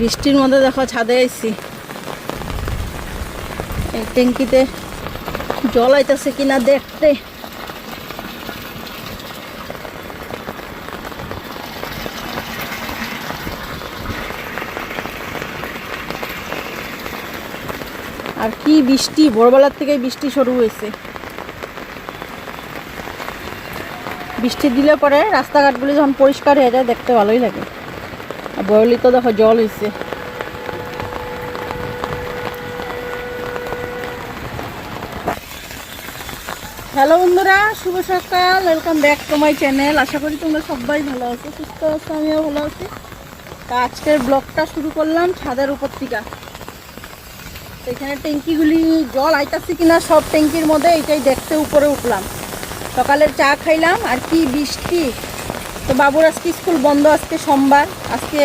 বৃষ্টির মধ্যে দেখো ছাদে আইছি। এই ট্যাঙ্কিতে জল আইতেছে কিনা দেখতে। আর কি বৃষ্টি, ভোরবেলার থেকে বৃষ্টি শুরু হয়েছে। বৃষ্টি দিলে পরে রাস্তাঘাটগুলি যখন পরিষ্কার হয়ে যায়, দেখতে ভালোই লাগে। বয়লি তো দেখো জল হয়েছে হ্যালো বন্ধুরা, শুভ সকাল। Welcome back to my channel আশা করি তোমরা সবাই ভালো আছো, সুস্থ আছো, আমিও ভালো আছি। তা আজকের ব্লগটা শুরু করলাম ছাদের উপর থেকে। এখানে ট্যাঙ্কিগুলি জল আইতাছে কিনা, সব ট্যাঙ্কির মধ্যে এটাই দেখতে উপরে উঠলাম। সকালের চা খাইলাম, আর কি বৃষ্টি। তো বাবুর আজকে স্কুল বন্ধ, আজকে সোমবার। আজকে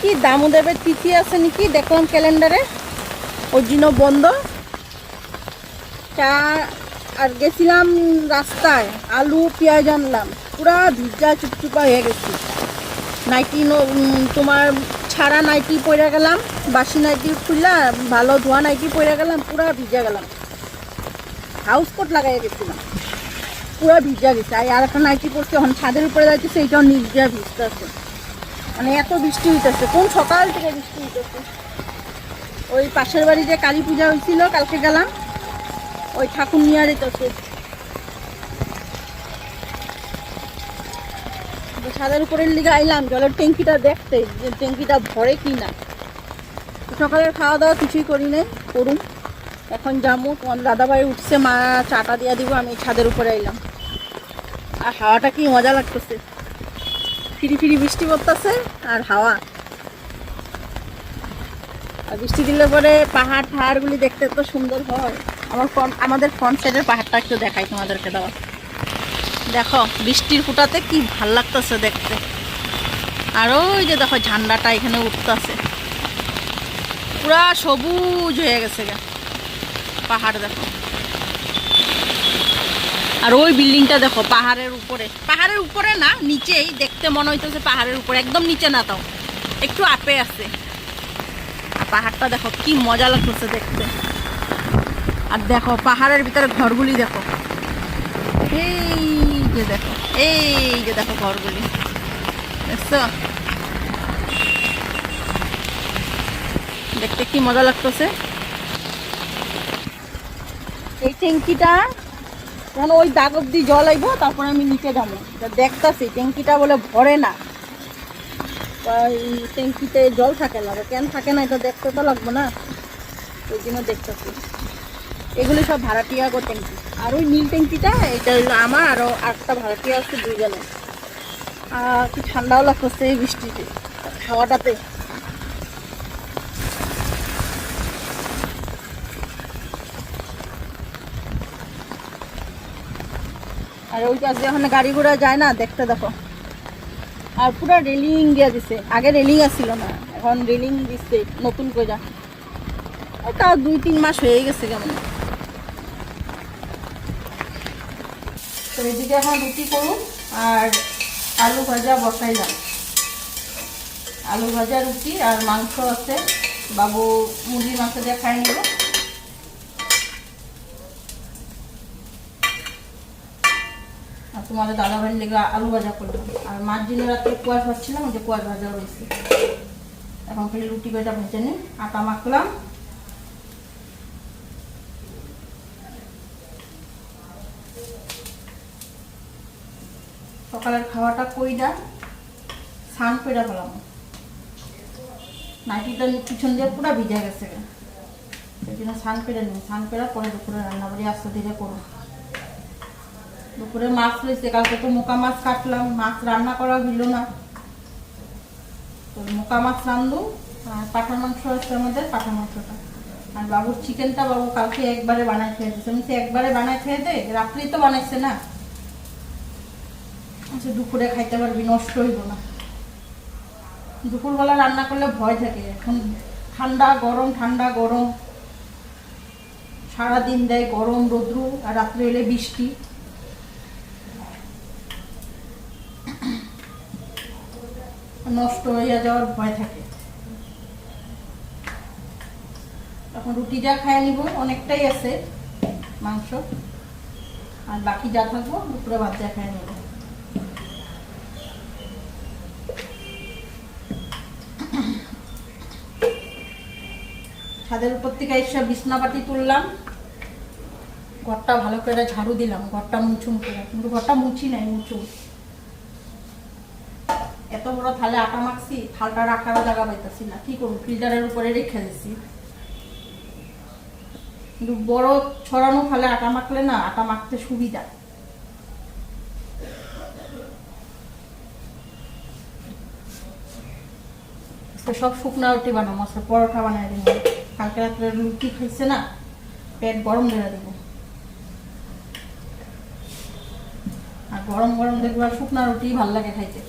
কি দামোদেবের তিথি আছে নাকি? দেখলাম ক্যালেন্ডারে। ওর জন্য বন্ধ। চা আর গেছিলাম রাস্তায়, আলু, পেঁয়াজ আনলাম। পুরা ভিজা, চুপচুপা হয়ে গেছি। নাইটি তোমার ছাড়া নাইটি পরে গেলাম, বাসি নাইটি খুললা, ভালো ধোয়া নাইটি পরে গেলাম, পুরা ভিজা গেলাম। হাউস কোট লাগাই গেছিলাম। পুরা ভিজা গেছে। আর আর একটা নাইটি পড়ছে, এখন ছাদের উপরে যাইতেছে এইটাও নিজা ভিজতে আছে। মানে এত বৃষ্টি হইতেছে, কোন সকাল থেকে বৃষ্টি হইতেছে। ওই পাশের বাড়ি যে কালী পূজা হয়েছিল কালকে গেলাম, ওই ঠাকুর নিয়ে যেতেছে ছাদের উপরের লিগে আইলাম, জলের ট্যাঙ্কিটা দেখতে, যে ট্যাঙ্কিটা ভরে কি না সকালের খাওয়া দাওয়া কিছুই করি নাই করুন এখন যাব। তোমার দাদাভাই উঠছে, মা চাটা দিয়ে দিব, আমি ছাদের উপরে এলাম। আর হাওয়াটা কি মজা লাগতেছে। ফিরি ফিরি বৃষ্টি পড়তেছে আর হাওয়া। আর বৃষ্টি দিলে পরে পাহাড় ঠাহাড়গুলি দেখতে তো সুন্দর হয়। আমার আমাদের ফ্রন্ট সাইডের পাহাড়টা একটু দেখাই তোমাদেরকে দেওয়া দেখো, বৃষ্টির ফুটাতে কি ভালো লাগতেছে দেখতে। আর ওই যে দেখো, ঝান্ডাটা এখানে উঠতেছে। পুরা সবুজ হয়ে গেছে গা। পাহাড় দেখো। আর ওই বিল্ডিংটা দেখো, পাহাড়ের উপরে। পাহাড়ের উপরে না, নিচেই দেখতে মনে হইতেছে পাহাড়ের উপরে। একদম নিচে না তাও। একটু আপে আছে। আর পাহাড়টা দেখো, কি মজা লাগতেছে দেখতে। আর দেখো, পাহাড়ের ভিতরে ঘরগুলি দেখো। এই যে দেখো, এই যে দেখো ঘরগুলি। দেখছ? দেখতে কি মজা লাগতেছে? এই ট্যাঙ্কিটা যখন ওই দাগ অব্দি জল আইব, তারপরে আমি নিচে যাব। দেখতাছি, ট্যাঙ্কিটা বলে ভরে না। ট্যাঙ্কিতে জল থাকে না কেন থাকে না, এটা দেখতে তো লাগবে না। ওই জন্য দেখতেছি। এগুলি সব ভাড়াটিয়া গো ট্যাঙ্কি। আর ওই নীল ট্যাঙ্কিটা, এটা হলো আমার আরও আটটা ভাড়াটিয়া আছে দুইজনে আর কি ঠান্ডাও লাগতেছে এই বৃষ্টিতে হাওয়াটাতে আর ওই পাশ দিয়ে ওখানে গাড়ি ঘোড়া যায় না, দেখতে দেখো। আর পুরো রেলিং দিয়ে দিছে। আগে রেলিং আসছিল না, এখন রেলিং দিচ্ছে নতুন করে যা। তা দুই তিন মাস হয়ে গেছে কেমন। তো এদিকে এখন রুটি করুন আর আলু ভাজা বসাইলাম আলু ভাজা রুটি আর মাংস আছে। বাবু মুরগির মাংস দিয়ে খাই নিব। তোমাদের দাদা ভাইয়ের লেগে আলু ভাজা করলাম। আর মাছ দিনে রাত্রে কুয়াশ ভাজছিলাম ওই যে কুয়াশ ভাজা রয়েছে। এখন খালি রুটি কয়টা ভেজে নিই আটা মাখলাম সকালের খাওয়াটা কইরা সান পেড়া ফেলাম নাইটিটা পিছন দিয়ে পুরো ভিজে গেছে। সেই জন্য স্নান করে নিই স্নান করে পরে দুপুরে রান্না বাড়ি আস্তে ধীরে করো দুপুরে মাছ রয়েছে কালকে তো মোকা মাছ কাটলাম, মাছ রান্না করা হইল না। তো মোকা মাছ রান্ধু, আর পাঠার মাংস আছে আমাদের পাঠা মাংসটা। আর বাবুর চিকেনটা বাবু কালকে একবারে বানাই খেয়ে দিচ্ছে আমি একবারে বানাই খেয়ে দে রাত্রেই তো বানাইছে না। আচ্ছা দুপুরে খাইতে পারবি, নষ্ট হইব না। দুপুরবেলা রান্না করলে ভয় থাকে। এখন ঠান্ডা গরম ঠান্ডা গরম। সারাদিন দেয় গরম, রৌদ্রু, আর রাত্রে এলে বৃষ্টি। নষ্ট হয়ে যাওয়ার ভয় থাকে। এখন রুটি যা খাই নিব, অনেকটাই আছে মাংস। আর বাকি যা থাকব, দুপুরে ভাত যা খাই নিব। ছাদের উপর থেকে এসে বিছনাপাতি তুললাম। ঘরটা ভালো করে ঝাড়ু দিলাম, ঘরটা মুছুম করে। কিন্তু ঘরটা মুছি নাই, মুছুম। এত বড় থালে আটা মাখছি, থালটা রাখারও জায়গা পাইতেছি না। কি করব? ফিল্টারের উপরে রেখে দিছি। কিন্তু বড় ছড়ানো থালে আটা মাখলে না, আটা মাখতে সুবিধা। সব শুকনা রুটি বানাবো, আজকে পরোটা বানাই দিব। কালকে রাত্রে রুটি খাইছে না, পেট গরম ধরে দেবো। আর গরম গরম দেখব আর শুকনা রুটি ভালো লাগে খাইতে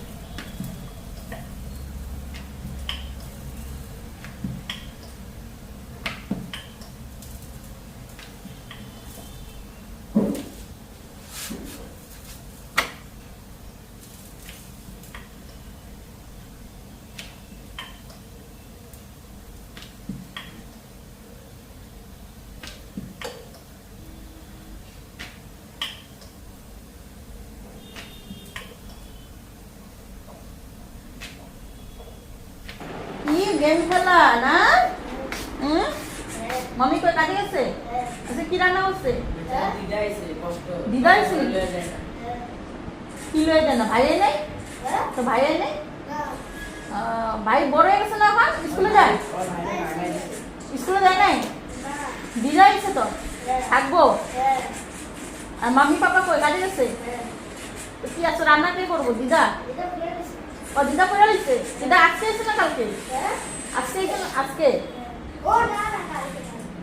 কি গেম খেলা না? হুম মামি কই কাজে গেছে? আচ্ছা কি রান্না হচ্ছে দিদা আইছে কি লয়ে যায় না? ভাই আই নাই? তো ভাই আই নাই? ভাই বড় হয়ে গেছে না এখন? স্কুলে যায়? স্কুলে যায় নাই? দিদা আইছে তো? থাকব? আর মামি পাপা কই? কাজে গেছে? কি আছে? রান্না কে করব? দিদা? ও দিদা পড়ে রয়েছে? দিদা আজকে এসে না কালকে? আজকে? এসে না আজকে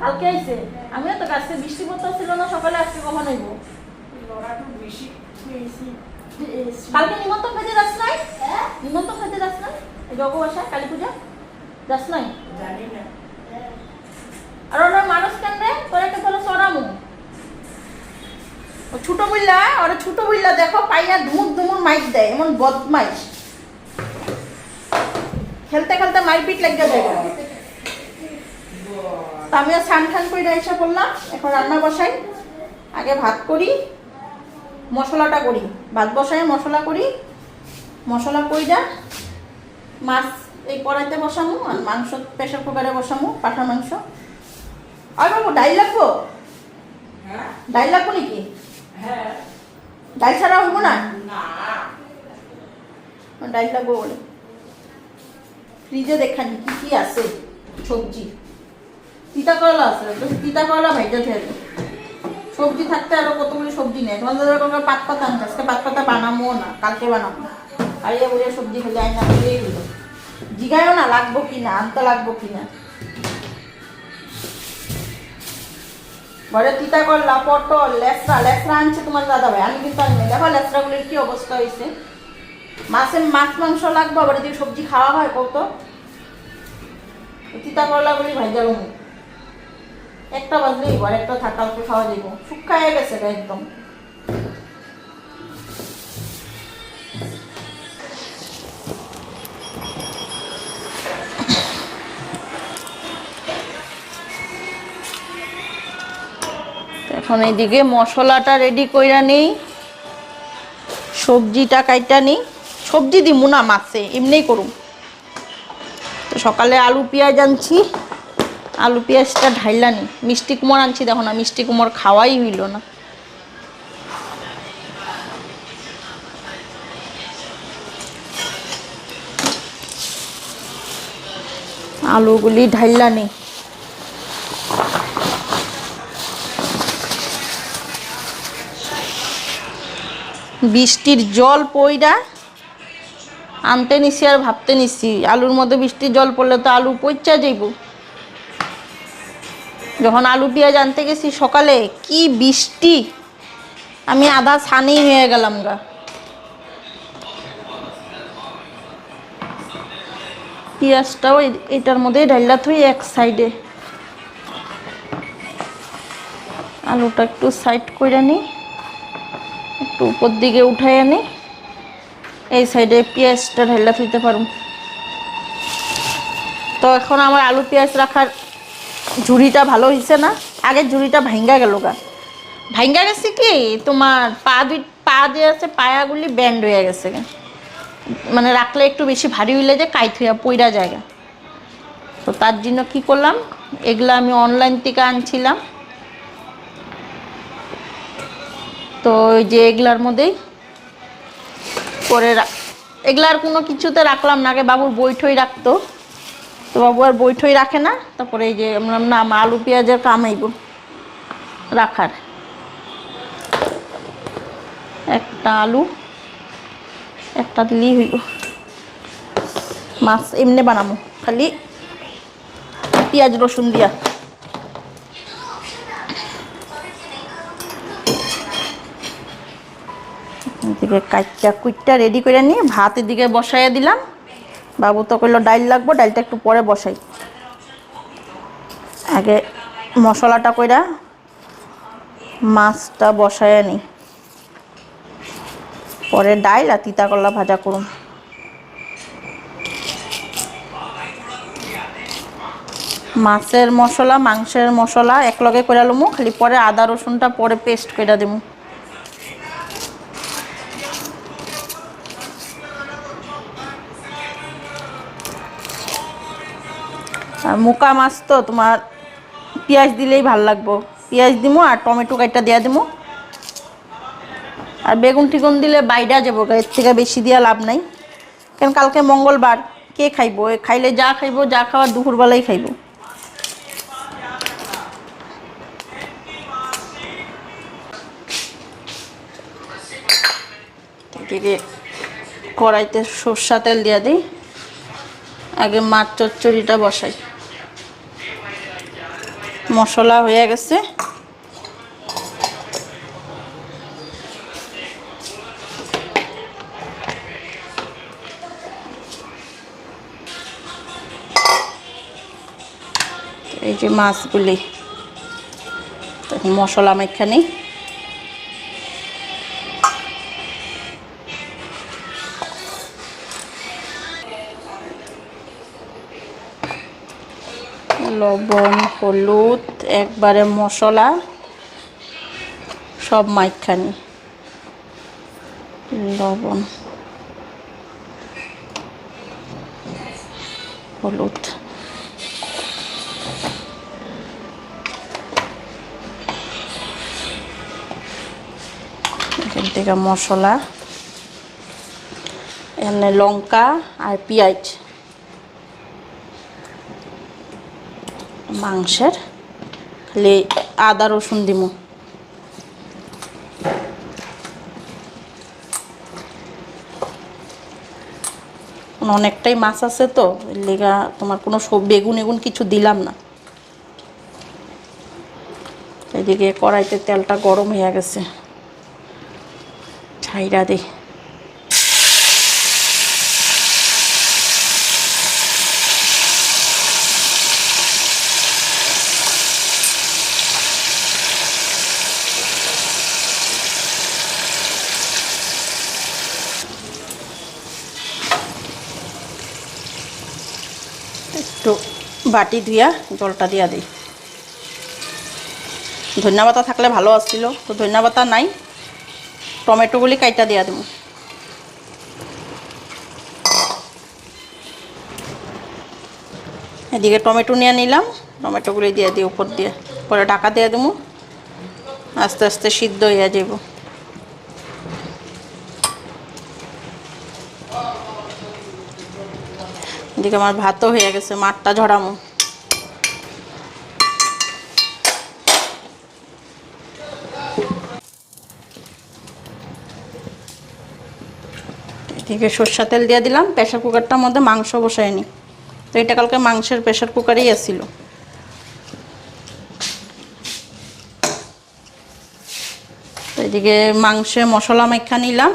কালকে আইছে আমিও তো আজকে বৃষ্টি পড়তে ছিল না সকালে আজকে কখন আইবো কালকে নিমন্ত্রণ খেতে যাস নাই? নিমন্ত্রণ খেতে যাস নাই? জগ বাসায় কালী পূজা? যাস নাই? আর ওনার মানুষ কেন রে? তোর একটা তোর সরামু ও ছোট বইলা ওরা ছোট বইলা দেখো পাইয়া ধুমুক ধুমুক মাইক দেয় এমন বদমাইশ। খেলতে খেলতে মারপিট লেগে যায়। তা আমিও স্নান খান করে এসে পড়লাম এখন রান্না বসাই। আগে ভাত করি মশলাটা করি। ভাত বসাই মশলা করি মশলা করি যা। মাছ এই কড়াইতে বসামু আর মাংস প্রেশার কুকারে বসামু পাঠা মাংস। আর বাবু ডাইল লাগবো? ডাইল লাগবো নাকি? ডাইল ছাড়া হইব না। ডাইল লাগবো বলে। ফ্রিজে দেখানি কি কি আছে, সবজি। তিতা করলা আছে তো তিতা করলা ভাইজা ফেলবে সবজি থাকতে আরও কতগুলি সবজি নেই। তোমাদের কোনো পাত পাতা আনতে আজকে পাত পাতা বানাবো না, কালকে বানাবো। আইয়া বলে সবজি খেলে আইনা বলেই হলো জিগায়ও না লাগবো কি না, আনতে লাগবো কি না। ঘরে তিতা করলা, পটল, লেসরা লেসরা আনছে তোমার দাদা ভাই, আমি কিন্তু আনি। দেখো লেসরাগুলির কি অবস্থা হয়েছে মাছের মাছ, মাংস লাগবে, আবার যদি সবজি খাওয়া হয় কত তিতা বলি ভাইজা লমু একটা বাজলেই ঘর একটা থাকা থাকালকে খাওয়া যাইব শুকায় গেছে একদম। এখন এইদিকে মশলাটা রেডি কইরা নেই। সবজিটা কাইটা নেই। সবজি দিমু না মাছে, এমনিই করুম। তো সকালে আলু, পেঁয়াজ আনছি। আলু, পেঁয়াজটা ঢাইলা নি মিষ্টি কুমড় আনছি, দেখো না, মিষ্টি কুমড় খাওয়াই হইল না। আলুগুলি ঢাইলা নি বৃষ্টির জল পইরা আনতে নিছি আর ভাবতে নিছি। আলুর মধ্যে বৃষ্টির জল পড়লে তো আলু পচা যাইব। যখন আলু পেঁয়াজ আনতে গেছি সকালে, কি বৃষ্টি! আমি আধা ছানেই হয়ে গেলাম গা। পেঁয়াজটাও এটার মধ্যে ডাইলা থই এক সাইডে। আলুটা একটু সাইড করে নিই একটু উপর দিকে উঠাই আনি এই সাইডে পেঁয়াজটা ঢাইলা থইতে পারুম তো এখন আমার আলু পেঁয়াজ রাখার ঝুড়িটা ভালো হয়েছে না? আগের ঝুড়িটা ভাঙ্গা গেল গা। ভাঙ্গা গেছে কি? তোমার পা দুই, পা যে আছে, পায়াগুলি ব্যান্ড হয়ে গেছে। মানে রাখলে একটু বেশি ভারী হইলে যে কাইট হইয়া পইরা জায়গা তো তার জন্য কি করলাম? এগুলো আমি অনলাইন থেকে আনছিলাম। তো ওই যে এগুলার মধ্যেই করে এগুলো আর কোনো কিছুতে রাখলাম না। আগে বাবুর বৈঠই রাখতো। তো বাবু আর বৈঠই রাখে না। তারপরে এই যে আমরা না আলু পেঁয়াজের কামাইব রাখার। একটা আলু, একটা দিলেই হইব। মাছ এমনি বানাবো খালি পেঁয়াজ, রসুন দিয়া। এদিকে কাইটটা, কুইটটা রেডি করে নিয়ে ভাত এদিকে বসাইয়া দিলাম। বাবু তো কইলো, ডাইল লাগবো, ডাইলটা একটু পরে বসাই। আগে মশলাটা কইরা মাছটা বসাইয়া নিই। পরে ডাইল আর তিতা করলা ভাজা করুন। মাছের মশলা, মাংসের মশলা একলগে করে লমু, খালি পরে আদা রসুনটা পরে পেস্ট করে দেবো আর মুকা মাছ তো তোমার পেঁয়াজ দিলেই ভালো লাগবো। পেঁয়াজ দিমু আর টমেটো কাইটা দিয়া দিমু। আর বেগুন টিগুন দিলে বাইডা যাব এর থেকে বেশি দিয়া লাভ নাই। কেন কালকে মঙ্গলবার, কে খাইবো? খাইলে যা খাইবো, যা খাওয়ার দুপুরবেলাই খাইবো। কড়াইতে সর্ষা তেল দিয়া দিই, আগে মাছ চচ্চড়িটা বসাই। মশলা হয়ে গেছে। এই যে মাছগুলি মশলা মেখানি লবণ হলুদ একবারে মশলা সব মাইখানি লবণ হলুদ। এখান থেকে মশলা এখানে লঙ্কা আর পেঁয়াজ। মাংসের। খালি আদা, রসুন দিমু। অনেকটাই মাছ আছে তো লেগা তোমার কোনো সব বেগুন এগুন কিছু দিলাম না। এদিকে কড়াইতে তেলটা গরম হয়ে গেছে। ছাইরা দে একটু বাটি ধুয়া জলটা দিয়া দিই। ধনিয়া পাতা থাকলে ভালো আসছিল, তো ধনিয়া পাতা নাই টমেটোগুলি কাইটা দিয়া দেবো এদিকে টমেটো নিয়ে নিলাম টমেটোগুলি দিয়ে দিই উপর দিয়ে। পরে ঢাকা দিয়ে দেবো আস্তে আস্তে সিদ্ধ হইয়া যাব এদিকে আমার ভাতও হয়ে গেছে, মাঠটা ঝরামো। এদিকে সর্ষা তেল দিয়ে দিলাম প্রেশার কুকারটার মধ্যে মাংস বসায়নি তো এটা কালকে মাংসের প্রেশার কুকারেই আসছিল এদিকে মাংসে মশলা মেখা নিলাম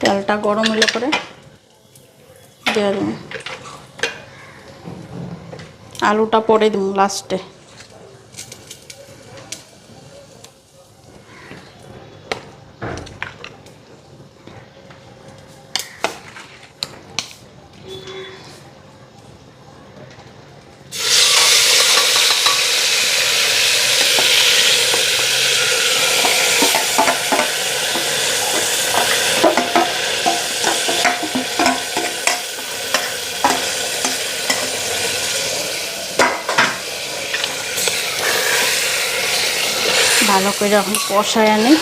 তেলটা গরম হলে করে দেওয়া দেবো আলুটা পরে দিব লাস্টে ভালো করে এখন কষায় আনি।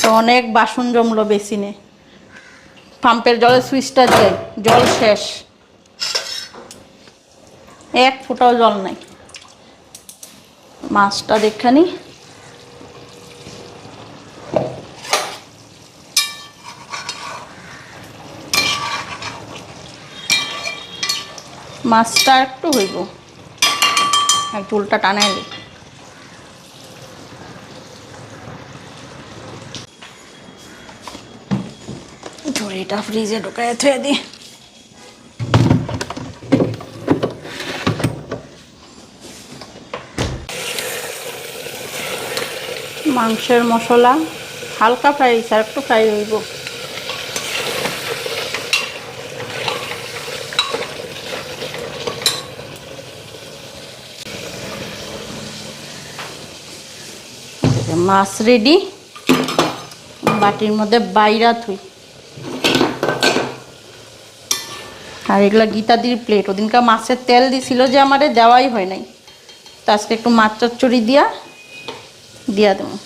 তো অনেক বাসন জমলো বেসিনে। পাম্পের জলের সুইচটা দিয়ে জল শেষ। এক ফোঁটাও জল নাই। মাছটা দেখানি মাছটা একটু হইব। ঝোলটা টানাইলে ঝুড়িটা ফ্রিজে ঢুকাই থুয়ে দিই। মাংসের মশলা হালকা ফ্রাই আর একটু ফ্রাই হইব। মাছ রেডি বাটির মধ্যে বাইরা থুই। আর এগুলো গীতাদির প্লেট ওদিনকার মাছের তেল দিছিল যে আমারে দেওয়াই হয় নাই। তো আজকে একটু মাছ চচ্চড়ি দিয়া দিয়া দেবো।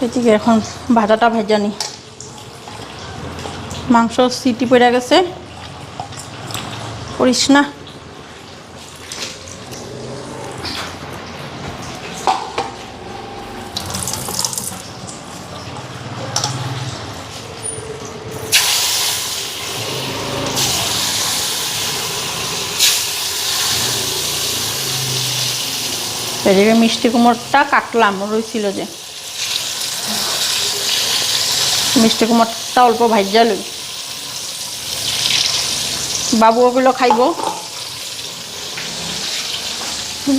ঠিক এখন ভাজাটা ভেজা নি। মাংস সিটি পড়ে গেছে। করিস না। এদিকে মিষ্টি কুমড়টা কাটলাম রয়েছিল যে। মিষ্টি কুমড়টা অল্প ভাজ্যা লই। বাবু ওগুলো খাইব।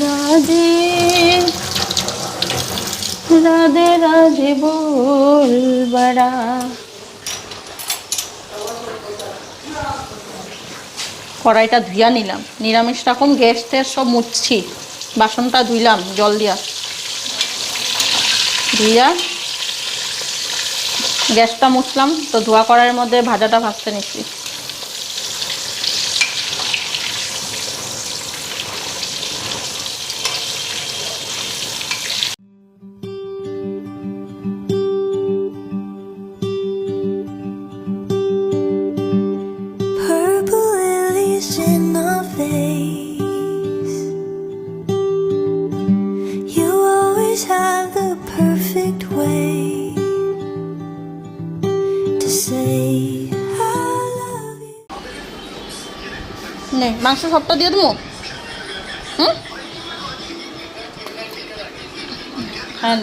রাধে রাধে রাধে বল বড়া। কড়াইটা ধুইয়া নিলাম। নিরামিষটা কম গ্যাস ট্যাস সব মুছছি বাসনটা ধুইলাম জল দিয়া। ধুইয়া গ্যাসটা মুছলাম তো ধোয়া করার মধ্যে ভাজাটা ভাজতে নিচ্ছি। মাংস সবটা দিয়ে দেবো? হুম? হ্যাঁ